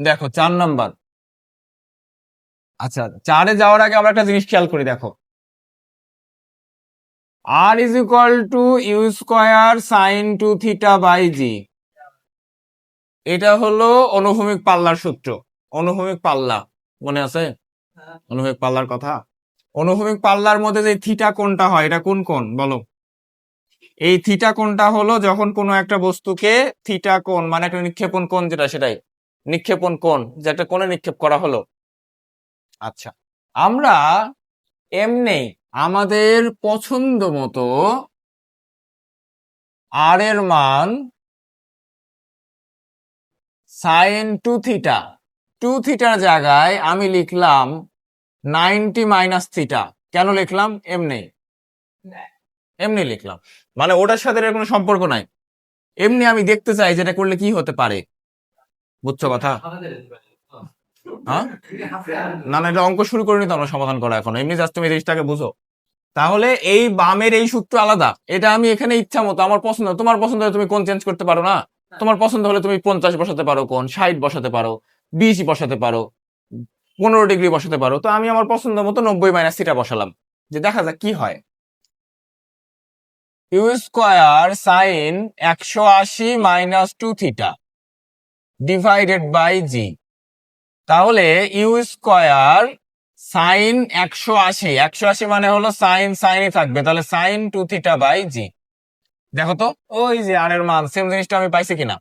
দেখো চার নাম্বার। আচ্ছা চারে যাওয়ার আগে আমরা একটা জিনিস খেয়াল করি দেখো। R is equal to u square sine two theta by g এটা হলো অনুভূমিক পাল্লার সূত্র। অনুভূমিক পাল্লা মনে আছে? অনুভূমিক পাল্লার কথা? অনুভূমিক পাল্লার মধ্যে যে থিটা কোনটা হয় এটা কোন কোন বলো। এই থিটা কোনটা হলো যখন কোনো একটা বস্তুকে থিটা কোন মানে একটা নিক্ষেপণ কোন যেটা সেটাই। নিক্ষেপণ কোণ যে একটা কোণে নিক্ষেপ করা হলো। আচ্ছা আমরা এমনি আমাদের পছন্দ মতো আর এর মান সাইন টু থিটা টু থিটার জায়গায় আমি লিখলাম নাইনটি মাইনাস থিটা কেন লিখলাম? এমনি। এমনি লিখলাম। মানে ওটার সাথে এর কোনো সম্পর্ক নাই। এমনি আমি দেখতে চাই যেটা করলে কি হতে পারে। বুঝছ কথা? হ্যাঁ? না না এটা অঙ্ক শুরু করিনি তো আমরা সমাধান করা এখন। এমনি জাস্ট তুমি জিনিসটাকে বুঝো। তাহলে এই বামের এই সূত্র আলাদা। এটা আমি এখানে ইচ্ছা মতো আমার পছন্দ তোমার পছন্দ হলে তুমি কোন চেঞ্জ করতে পারো না? তোমার পছন্দ হলে তুমি পঞ্চাশ বসাতে পারো কোন ষাট বসাতে পারো বিশ বসাতে পারো পনেরো ডিগ্রি বসাতে পারো। তো আমি আমার পছন্দ মতো নব্বই মাইনাস থিটা বসালাম। যে দেখা যাক কি হয়। ইউ স্কোয়ার সাইন একশো আশি minus two theta divided by g তাহলে ইউ স্কোয়ার সাইন একশো আশি। একশো আশি মানে হলো সাইন সাইনই থাকবে। তাহলে sine two theta by g দেখো তো, ওই যে আর এর মান সেম জিনিসটা আমি পাইছি কিনা?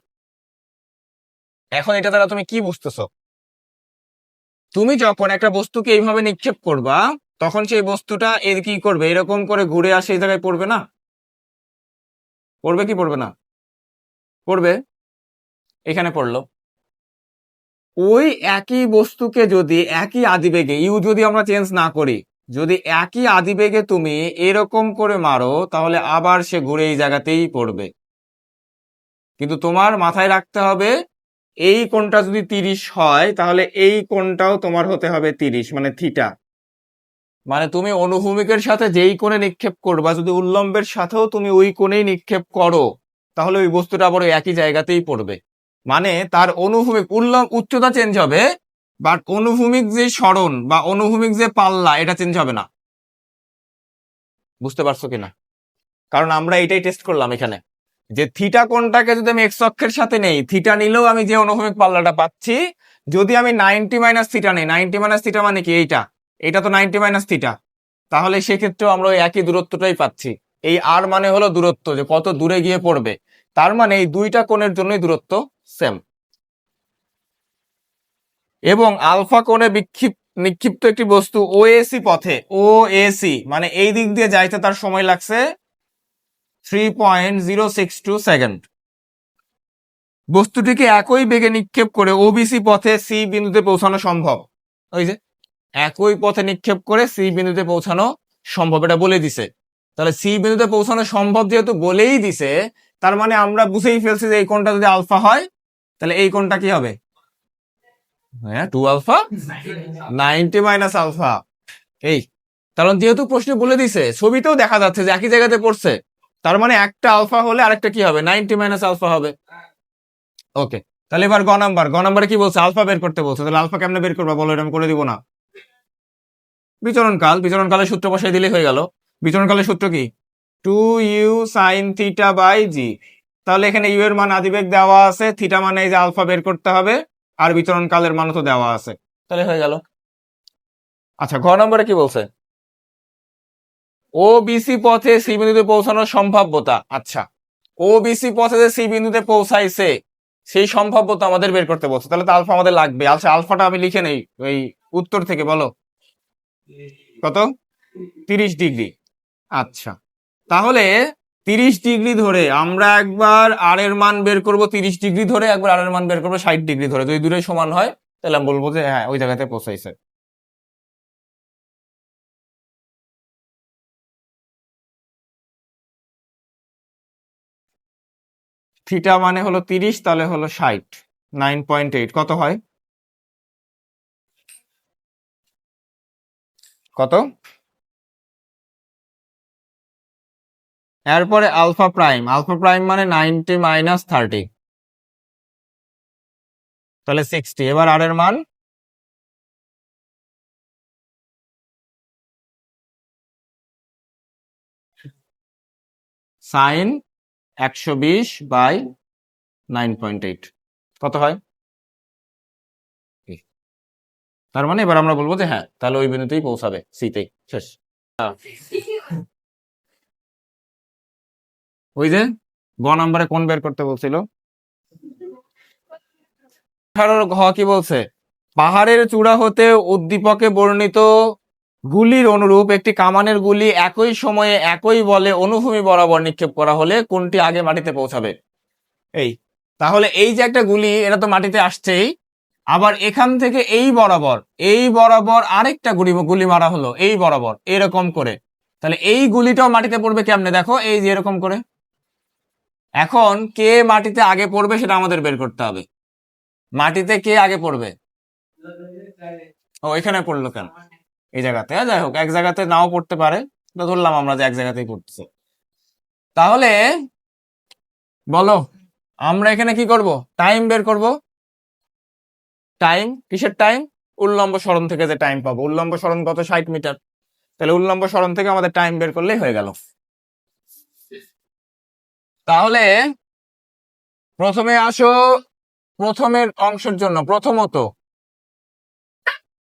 এখন এটা দ্বারা তুমি কি বুঝতেছো? তুমি যখন একটা বস্তুকে এইভাবে নিক্ষেপ করবা, তখন সেই বস্তুটা এর কি করবে? এরকম করে ঘুরে আসে, এই জায়গায় পড়বে না? পড়বে কি পড়বে না? পড়বে? এখানে পড়ল। ওই একই বস্তুকে যদি, একই আদিবেগে, ইউ যদি আমরা চেঞ্জ না করি, যদি একই আদিবেগে তুমি এরকম করে মারো, তাহলে আবার সে ঘুরে এই জায়গাতেই পড়বে। কিন্তু তোমার মাথায় রাখতে হবে, এই কোণটা যদি তিরিশ হয়, তাহলে এই কোণটাও তোমার হতে হবে তিরিশ মানে থিটা। মানে তুমি অনুভূমিকের সাথে যেই কোণে নিক্ষেপ করবা, যদি উল্লম্বের সাথেও তুমি ওই কোণেই নিক্ষেপ করো, তাহলে ওই বস্তুটা আবার একই জায়গাতেই পড়বে। মানে তার অনুভূমিক উল্লম উচ্চতা চেঞ্জ হবে বাট অনুভূমিক যে সরণ বা অনুভূমিক যে পাল্লা, এটা চেঞ্জ হবে না। বুঝতে পারছ কিনা? কারণ আমরা এটাই টেস্ট করলাম এখানে। যে থিটা কোনটাকে যদি আমি এক্স অক্ষের সাথে নেই থিটা নিলেও আমি যে অনুভূমিক পাল্লাটা পাচ্ছি, যদি আমি নাইনটি মাইনাস থিটা নেই নাইনটি মাইনাস থিটা মানে কি এইটা? এটা তো নাইনটি মাইনাস থিটা তাহলে সেক্ষেত্রেও আমরা ওই একই দূরত্বটাই পাচ্ছি। এই আর মানে হলো দূরত্ব, যে কত দূরে গিয়ে পড়বে। তার মানে এই দুইটা কোণের জন্যই দূরত্ব সেম এবং আলফা কোণে বিক্ষিপ, নিক্ষিপ্ত একটি বস্তু ওএসি পথে ও এসি মানে এই দিক দিয়ে যাইতে তার সময় লাগছে three point zero six two second বস্তুটিকে একই বেগে নিক্ষেপ করে ওবিসি পথে সি বিন্দুতে পৌঁছানো সম্ভব। ওই যে, একই পথে নিক্ষেপ করে সি বিন্দুতে পৌঁছানো সম্ভব, এটা বলে দিছে। তাহলে সি বিন্দুতে পৌঁছানো সম্ভব যেহেতু বলেই দিছে তার মানে আমরা বুঝেই ফেলছি যে এই কোণটা যদি আলফা হয়, তাহলে এই কোণটা কি হবে? হ্যাঁ two alpha ninety minus alpha এই, কারণ যেহেতু প্রশ্ন বলে দিছে ছবিতেও দেখা যাচ্ছে যে একই জায়গাতে পড়ছে। তার মানে একটা আলফা হলে আরেকটা কি হবে? নাইনটি মাইনাস আলফা হবে। ওকে তাহলে এবার গ নাম্বার গ নাম্বারে কি বলছে? আলফা বের করতে বলছে। তাহলে আলফা কেমনে বের করবা? বলো, এটা আমি করে দিব না। বিচরণ কাল বিচরণ কালের সূত্র বসাই দিলে হয়ে গেল। বিচরণ কালের সূত্র কি? Two u sine theta by g. তাহলে এখানে ইউ এর মান আদিবেগ দেওয়া আছে থিটা মানে এই যে আলফা বের করতে হবে আর বিচরণ কালের মানও তো দেওয়া আছে। তাহলে হয়ে গেল। আচ্ছা ঘ নম্বরে কি বলছে? ও বিসি পথে সি বিন্দুতে পৌঁছানোর সম্ভাব্যতা। আচ্ছা ও বিসি পথে যে সি বিন্দুতে পৌঁছাইছে সেই সম্ভাব্যতা আমাদের বের করতে বলছে। তাহলে তো আলফা আমাদের লাগবে। আচ্ছা আলফাটা আমি লিখে নেই ওই উত্তর থেকে বলো। কত? তিরিশ ডিগ্রি। আচ্ছা তাহলে তিরিশ ডিগ্রি ধরে আমরা একবার আর এর মান বের করব তিরিশ ডিগ্রি ধরে, একবার আর এর মান বের করব ষাট ডিগ্রি ধরে। যদি দূরে সমান হয়, তাহলে আমি বলব যে হ্যাঁ ওই জায়গাতে পৌঁছাইছে। থিটা মানে হলো তিরিশ, তাহলে হলো ষাট। নাইন পয়েন্ট এইট, কত হয়? কত? এরপরে আলফা প্রাইম। আলফা প্রাইম মানে নাইনটি মাইনাস থার্টি। তাহলে সিক্সটি। এবার আর এর মান? সাইন একশো বিশ বাই নাইন পয়েন্ট এইট। কত হয়? তার মানে এবার আমরা বলব যে হ্যাঁ তাহলে ওই বিন্দুতেই পৌঁছাবে সিতেই শেষ। ওই যে গ নাম্বারে কোন বের করতে বলছিল? ঘ কি বলছে? পাহাড়ের চূড়া হতে উদ্দীপকে বর্ণিত গুলির অনুরূপ একটি কামানের গুলি একই সময়ে একই বলে অনুভূমি বরাবর নিক্ষেপ করা হলে কোনটি আগে মাটিতে পৌঁছাবে? এই, তাহলে এই যে একটা গুলি, এটা তো মাটিতে আসছেই। আবার এখান থেকে এই বরাবর এই বরাবর আরেকটা গুলি গুলি মারা হলো, এই বরাবর, এরকম করে। তাহলে এই গুলিটাও মাটিতে পড়বে কেমনে? দেখো, এই যে এরকম করে। এখন কে মাটিতে আগে পড়বে সেটা আমাদের বের করতে হবে। মাটিতে কে আগে পড়বে? ও এখানে পড়ল কেন? এই জায়গাতে। হ্যাঁ, যাই হোক এক জায়গাতে নাও পড়তে পারে। ধরলাম আমরা যে এক জায়গাতেই পড়তেছে। তাহলে বলো আমরা এখানে কি করব? টাইম বের করব। টাইম কিসের টাইম উল্লম্ব সরণ থেকে যে টাইম পাবো। উল্লম্ব সরণ কত? ষাট মিটার। তাহলে উল্লম্ব সরণ থেকে আমাদের টাইম বের করলেই হয়ে গেল। তাহলে প্রথমে আসো, প্রথমের অংশের জন্য, প্রথমত।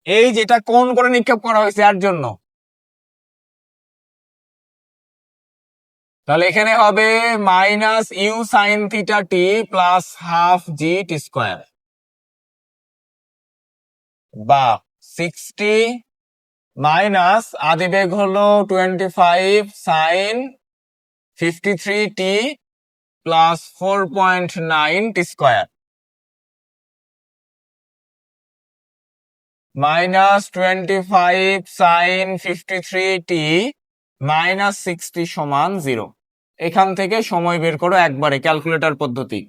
এই যেটা কোন করে নিক্ষেপ করা হয়েছে, এর জন্য। তাহলে এখানে হবে minus u sine theta t plus half g t square বা সিক্সটি মাইনাস আদিবেগ হলো twenty five sine fifty three t plus four point nine t square minus twenty five sine fifty three t minus sixty সমান zero এখান থেকে সময় বের করো একবারে ক্যালকুলেটর পদ্ধতি।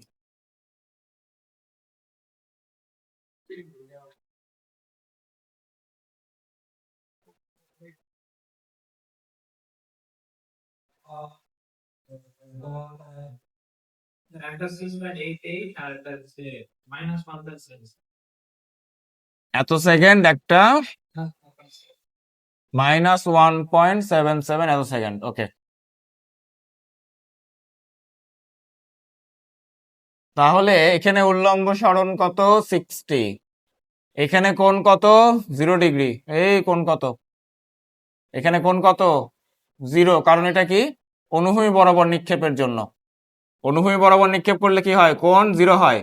একটা এত সেকেন্ড একটা minus one point seven seven এত সেকেন্ড ওকে তাহলে এখানে উল্লম্ব সরণ কত? সিক্সটি এখানে কোন কত? জিরো ডিগ্রি এই কোন কত? এখানে কোন কত? জিরো কারণ এটা কি? অনুভূমি বরাবর নিক্ষেপের জন্য। অনুভূমি বরাবর নিক্ষেপ করলে কি হয়? কোন? জিরো হয়।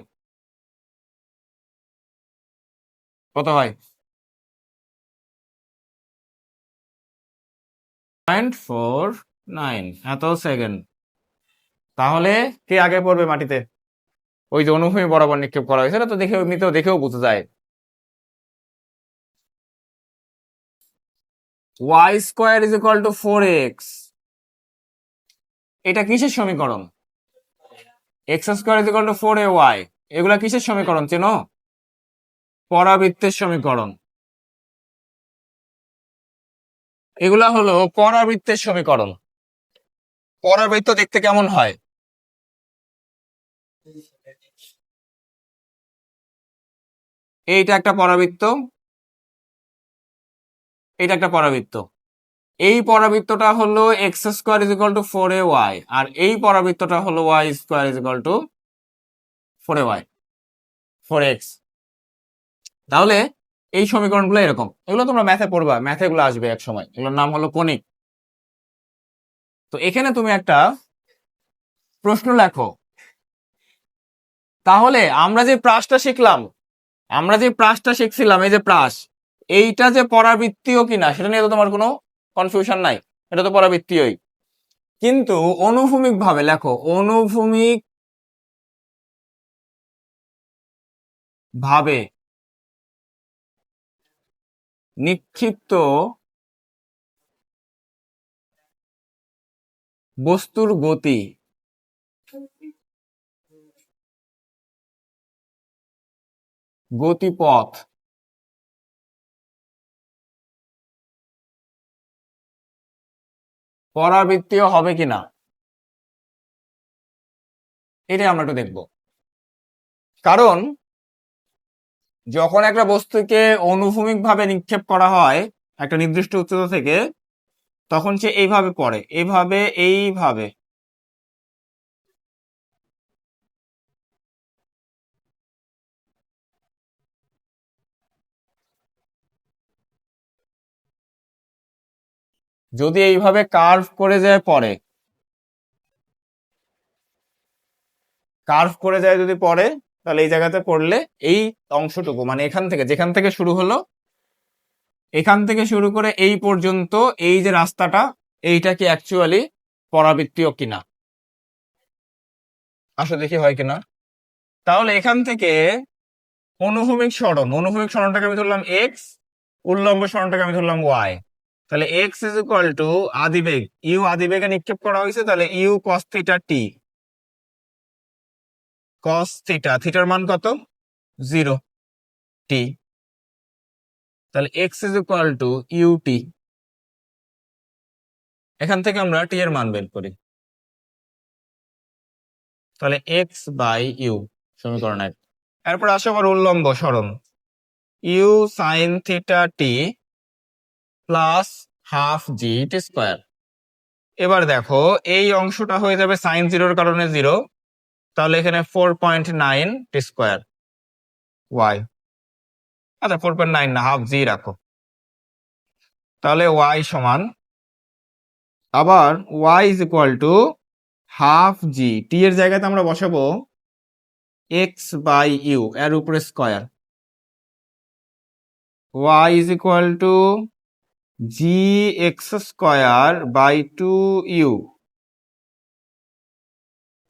কত হয়? পয়েন্ট ফোর নাইন এত সেকেন্ড তাহলে কে আগে পড়বে মাটিতে? ওই যে অনুভূমি বরাবর নিক্ষেপ করা হয়েছে তো দেখে এমনিতেও দেখেও বোঝা যায়। Y square is equal to four x এটা কিসের সমীকরণ? X square is to four a y. এগুলা কিসের সমীকরণ, চেনো? পরাবৃত্তের সমীকরণ। এগুলা হলো পরাবৃত্তের সমীকরণ। পরাবৃত্ত দেখতে কেমন হয়? এইটা একটা পরাবৃত্ত, এইটা একটা পরাবৃত্ত। এই পরাবৃত্তটা হলো x square is equal to four a y, আর এই পরাবৃত্তটা হলো y square is equal to four a y, four x. তাহলে এই সমীকরণগুলো এরকম। এগুলো তোমরা ম্যাথে পড়বা ম্যাথে এগুলো আসবে এক সময় এগুলোর নাম হলো কনিক। তো এখানে তুমি একটা প্রশ্ন লেখো। তাহলে আমরা যে প্রাসটা শিখলাম, আমরা যে প্রাসটা শিখছিলাম, এই যে প্রাস, এইটা যে পরাবৃত্তীয় কিনা, সেটা নিয়ে তো তোমার কোনো কনফিউশন নাই। এটা তো পরাবৃত্তীয়ই। কিন্তু অনুভূমিক ভাবে লেখো, অনুভূমিক ভাবে নিক্ষিপ্ত বস্তুর গতি গতিপথ পরাবৃত্তীয় হবে কিনা? এটাই আমরা একটু দেখব। কারণ, যখন একটা বস্তুকে অনুভূমিকভাবে নিক্ষেপ করা হয়, একটা নির্দিষ্ট উচ্চতা থেকে, তখন সে এইভাবে পড়ে এভাবে এইভাবে। যদি এইভাবে কার্ভ করে যায় পরে। কার্ভ করে যায় যদি পরে, তাহলে এই জায়গাতে পড়লে এই অংশটুকু মানে এখান থেকে, যেখান থেকে শুরু হলো, এখান থেকে শুরু করে এই পর্যন্ত এই যে রাস্তাটা, এইটা কি অ্যাকচুয়ালি পরাবৃত্তীয় কিনা? আসো দেখি হয় কিনা। তাহলে এখান থেকে অনুভূমিক সরণ, অনুভূমিক সরণটাকে আমি ধরলাম এক্স উল্লম্ব সরণটাকে আমি ধরলাম ওয়াই তাহলে এক্স ইজ ইকুয়াল টু আদিবেগ ইউ আদিবেগে নিক্ষেপ করা হয়েছে, তাহলে u cos theta t cos theta থিটার মান কত? জিরো টি তাহলে x is equal to u t এখান থেকে আমরা টি এর মান বের করি। তাহলে এক্স বাই ইউ সমীকরণ এক। এরপর আসে আবার উল্লম্ব সরণ। U sine theta t plus half g t square এবার দেখো, এই অংশটা হয়ে যাবে সাইন জিরোর কারণে জিরো তাহলে এখানে four point nine t square y আচ্ছা ফোর পয়েন্ট নাইন না হাফ জি রাখো। তাহলে ওয়াই সমান, আবার y is equal to half g t এর জায়গাতে আমরা বসাবো এক্স বাই ইউ এর উপরে square y is equal to g x square by two u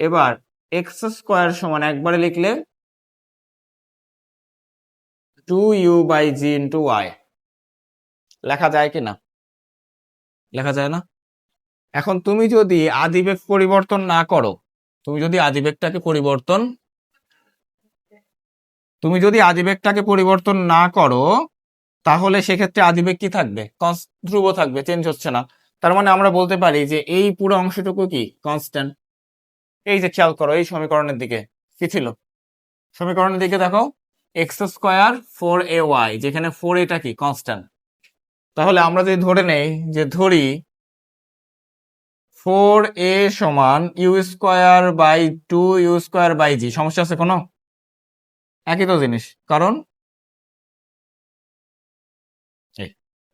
এবার এক্স স্কোয়ার সমান একবারে লিখলে two u by g into y লেখা যায় কি না? লেখা যায় না? এখন তুমি যদি আদিবেগ পরিবর্তন না করো, তুমি যদি আদিবেগটাকে পরিবর্তন, তুমি যদি আদিবেগটাকে পরিবর্তন না করো তাহলে সেক্ষেত্রে আদিবেগ কি থাকবে? ধ্রুব থাকবে চেঞ্জ হচ্ছে না। তার মানে আমরা বলতে পারি যে এই পুরো অংশটুকু কি? কনস্ট্যান্ট এই যে খেয়াল করো, এই সমীকরণের দিকে। কি ছিল? সমীকরণের দিকে দেখো x square four a y যেখানে ফোর এটা কি? কনস্ট্যান্ট তাহলে আমরা যদি ধরে নেই যে ধরি ফোর এ সমান u square by two u square by g সমস্যা আছে কোনো? একই তো জিনিস। কারণ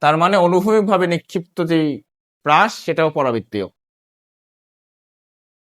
তার মানে অনুভূমিকভাবে নিক্ষিপ্ত যেই প্রাস সেটাও পরাবৃত্তীয়।